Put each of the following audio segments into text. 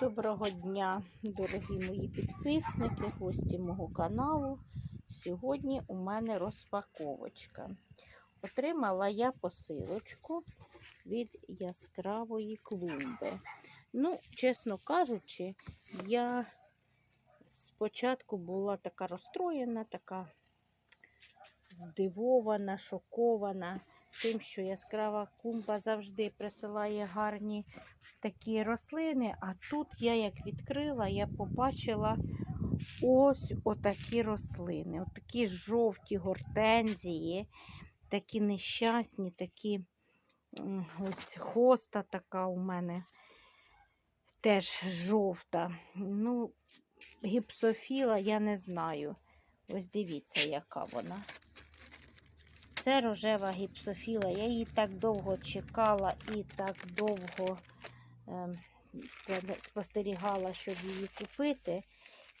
Доброго дня, дорогі мої підписники, гості мого каналу. Сьогодні у мене розпаковочка. Отримала я посилочку від яскравої клумби. Ну, чесно кажучи, я спочатку була така розстроєна, така здивована, шокована тим, що яскрава клумба завжди присилає гарні такі рослини. А тут я як відкрила, я побачила ось отакі рослини. Отакі жовті гортензії, такі нещасні, такі ось хоста така у мене теж жовта. Ну, гіпсофіла я не знаю. Ось дивіться, яка вона. Це рожева гіпсофіла. Я її так довго чекала і так довго ем, спостерігала, щоб її купити.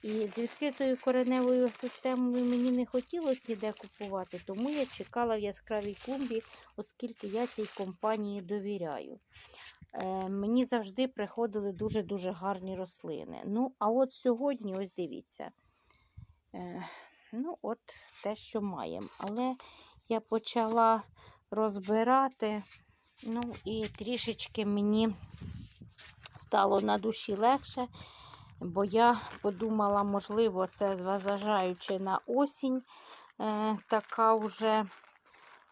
І з відкритою кореневою системою мені не хотілося ніде купувати, тому я чекала в яскравій клумбі, оскільки я цій компанії довіряю. Е, мені завжди приходили дуже-дуже гарні рослини. Ну, а от сьогодні, ось дивіться. Е, ну, от те, що маємо. Але я почала розбирати, ну і трішечки мені стало на душі легше, бо я подумала, можливо, це зважаючи на осінь, е, така вже,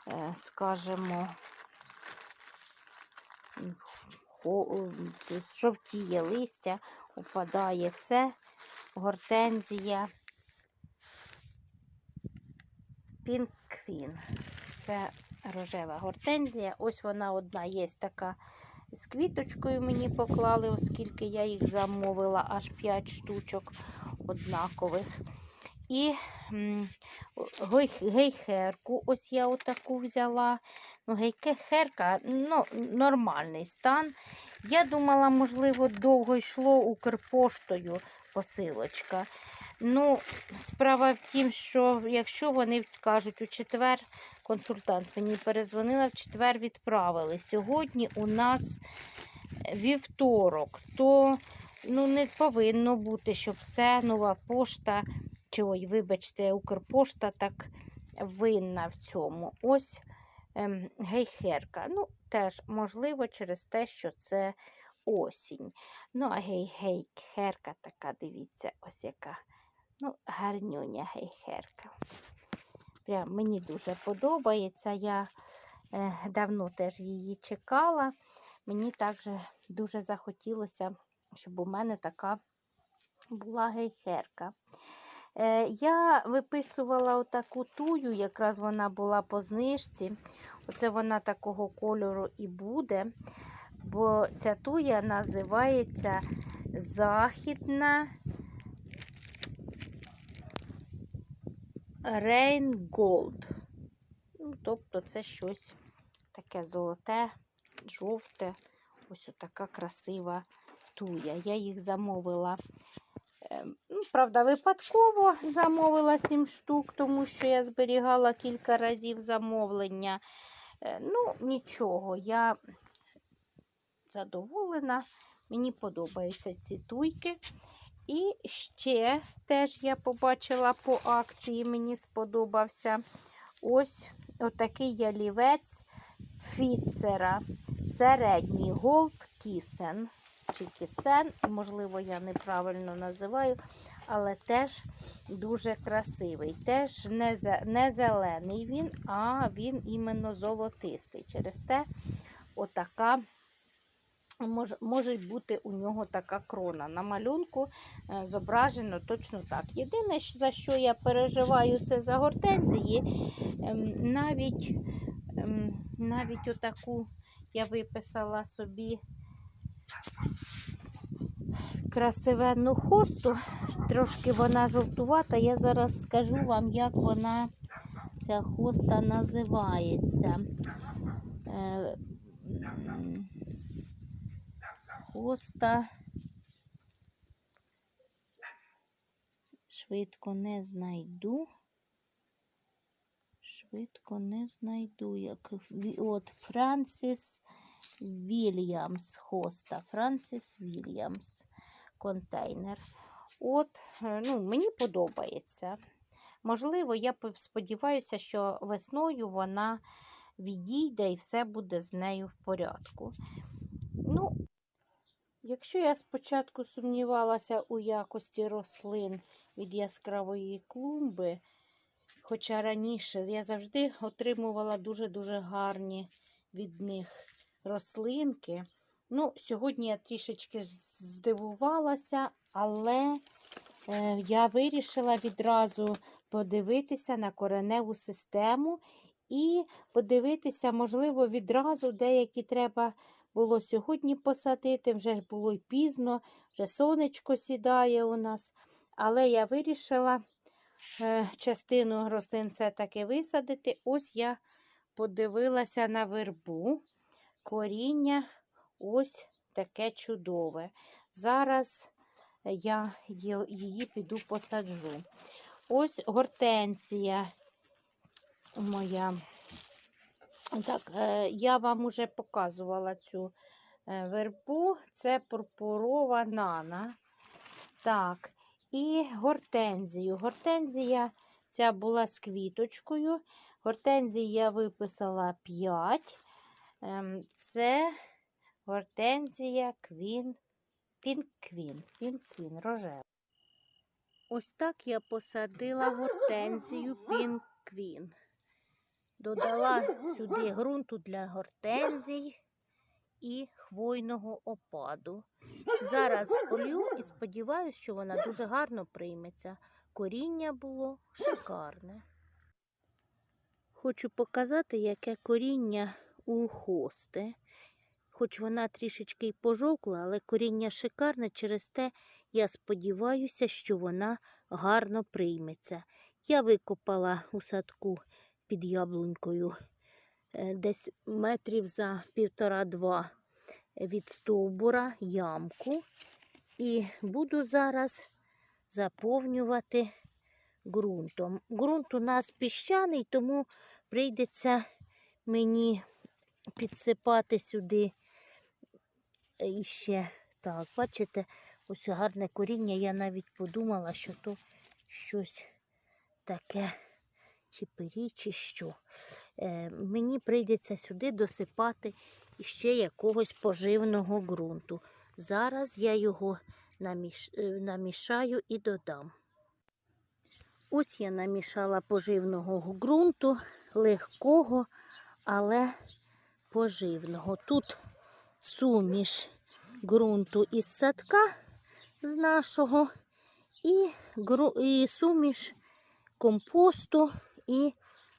е, скажімо, жовтіє листя, опадає це гортензія. Пінквін. Це рожева гортензія. Ось вона одна є така з квіточкою мені поклали, оскільки я їх замовила аж 5 штучок однакових. І гейхерку, ось я отаку взяла. Ну, гейхерка ну, нормальний стан. Я думала, можливо, довго йшло Укрпоштою посилочка. Ну, справа в тім, що якщо вони кажуть у четвер, консультант мені перезвонила, в четвер відправили. Сьогодні у нас вівторок, то ну, не повинно бути, щоб це нова пошта, чи ой, вибачте, Укрпошта так винна в цьому. Ось ем, гейхерка. Ну, теж можливо через те, що це осінь. Ну, а гей-гейхерка така, дивіться, ось яка. Ну, гарнюня гейхерка. Прям мені дуже подобається. Я е, давно теж її чекала. Мені також дуже захотілося, щоб у мене така була гейхерка. Е, я виписувала отаку тую, якраз вона була по знижці. Оце вона такого кольору і буде, бо ця туя називається Західна Rain Gold. Ну, тобто це щось таке золоте, жовте, ось така красива туя. Я їх замовила. ем, Ну, правда, випадково замовила 7 штук, тому що я зберігала кілька разів замовлення. Е, Ну, нічого, я задоволена. Мені подобаються ці туйки. І ще теж я побачила по акції, мені сподобався ось отакий ялівець Фіцера. Середній Gold Кісен. Чи кісен, можливо, я неправильно називаю, але теж дуже красивий. Теж не, не зелений він, а він іменно золотистий. Через те отака може, може бути у нього така крона. На малюнку е, зображено точно так. Єдине, за що я переживаю, це за гортензії. Ем, Навіть, ем, навіть отаку я виписала собі красивенну хосту. Трошки вона жовтувата. Я зараз скажу вам, як вона, ця хоста називається. Е, м, Хоста. Швидко не знайду. Швидко не знайду. Як... От Франсіс Вільямс. Хоста. Франсіс Вільямс. контейнер. От, е, ну, мені подобається. Можливо, я сподіваюся, що весною вона відійде і все буде з нею в порядку. Якщо я спочатку сумнівалася у якості рослин від яскравої клумби, хоча раніше я завжди отримувала дуже-дуже гарні від них рослинки. Ну, сьогодні я трішечки здивувалася, але е, я вирішила відразу подивитися на кореневу систему і подивитися, можливо, відразу деякі треба було сьогодні посадити, вже ж було й пізно, вже сонечко сідає у нас. Але я вирішила е, частину рослин все-таки висадити. Ось я подивилася на вербу. Коріння ось таке чудове. Зараз я її піду посаджу. Ось гортензія моя. Так, е, я вам уже показувала цю е, вербу. Це пурпурова нана. Так, і гортензію. Гортензія ця була з квіточкою. Гортензії я виписала 5. Це гортензія квін, пінквін, пінквін, рожева. Ось так я посадила гортензію пінквін. Додала сюди ґрунту для гортензій і хвойного опаду. Зараз полю і сподіваюся, що вона дуже гарно прийметься. Коріння було шикарне. Хочу показати, яке коріння у хости. Хоч вона трішечки й пожовкла, але коріння шикарне, через те я сподіваюся, що вона гарно прийметься. Я викопала у садку під яблунькою е, десь метрів за півтора-два від стовбура ямку. І буду зараз заповнювати ґрунтом. Ґрунт у нас піщаний, тому прийдеться мені підсипати сюди іще. Так, бачите, ось гарне коріння. Я навіть подумала, що то щось таке, чи пирі, чи що. Е, мені прийдеться сюди досипати іще якогось поживного ґрунту. Зараз я його наміш... е, намішаю і додам. Ось я намішала поживного ґрунту, легкого, але поживного. Тут суміш ґрунту із садка з нашого і, ґру... і суміш компосту і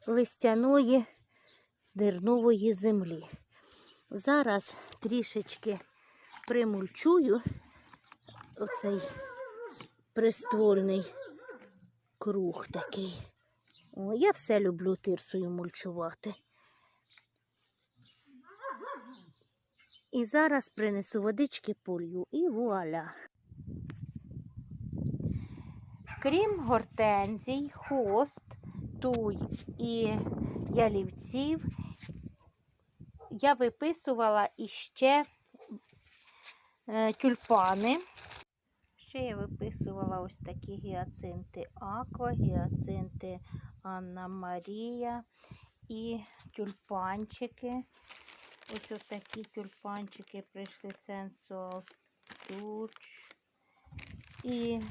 листяної дернової землі. Зараз трішечки примульчую оцей приствольний круг такий. О, я все люблю тирсою мульчувати. І зараз принесу водички полью і вуаля. Крім гортензій, хост, туй і ялівців, я виписувала іще е, тюльпани. Ще я виписувала ось такі гіацинти Аква, гіацинти Анна Марія і тюльпанчики. Ось ось такі тюльпанчики прийшли Sensual Touch і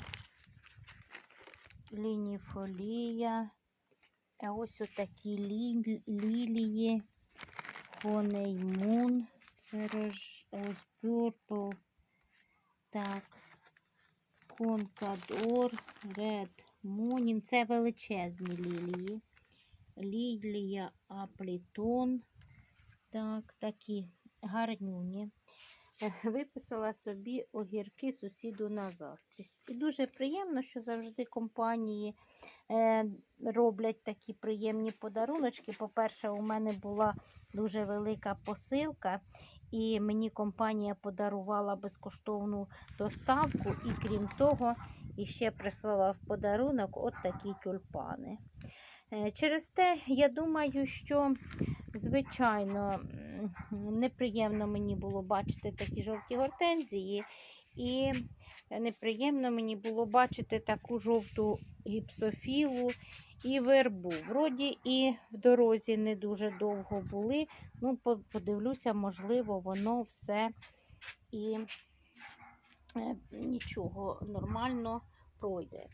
лініфолія. А ось отакі лі, лілії, Honeymoon, це рож, ось Purple, так, Конкадор, Red Moonin, це величезні лілії. Лілія Аплітон, так, такі гарнюні. Виписала собі огірки сусіду на заздрість. І дуже приємно, що завжди компанії е, роблять такі приємні подаруночки. По-перше, у мене була дуже велика посилка, і мені компанія подарувала безкоштовну доставку, і крім того, іще прислала в подарунок от такі тюльпани. Е, Через те, я думаю, що, звичайно, неприємно мені було бачити такі жовті гортензії. і неприємно мені було бачити таку жовту гіпсофілу і вербу. Вроді і в дорозі не дуже довго були. Ну, подивлюся, можливо, воно все і е, нічого нормально пройде.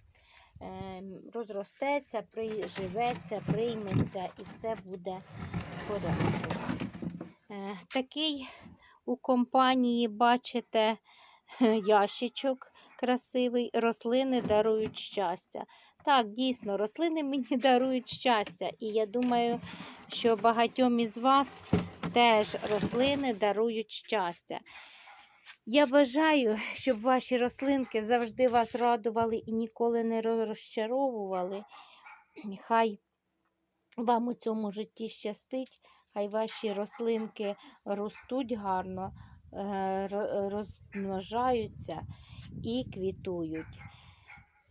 Ем, Розростеться, приживеться, прийметься і все буде в порядку. Е, Такий у компанії, бачите, ящичок красивий. Рослини дарують щастя. Так, дійсно, рослини мені дарують щастя. І я думаю, що багатьом із вас теж рослини дарують щастя. Я бажаю, щоб ваші рослинки завжди вас радували і ніколи не розчаровували. Хай вам у цьому житті щастить, хай ваші рослинки ростуть гарно, е, розмножаються і квітують.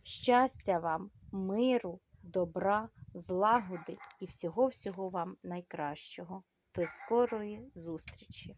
Щастя вам, миру, добра, злагоди і всього-всього вам найкращого. До скорої зустрічі!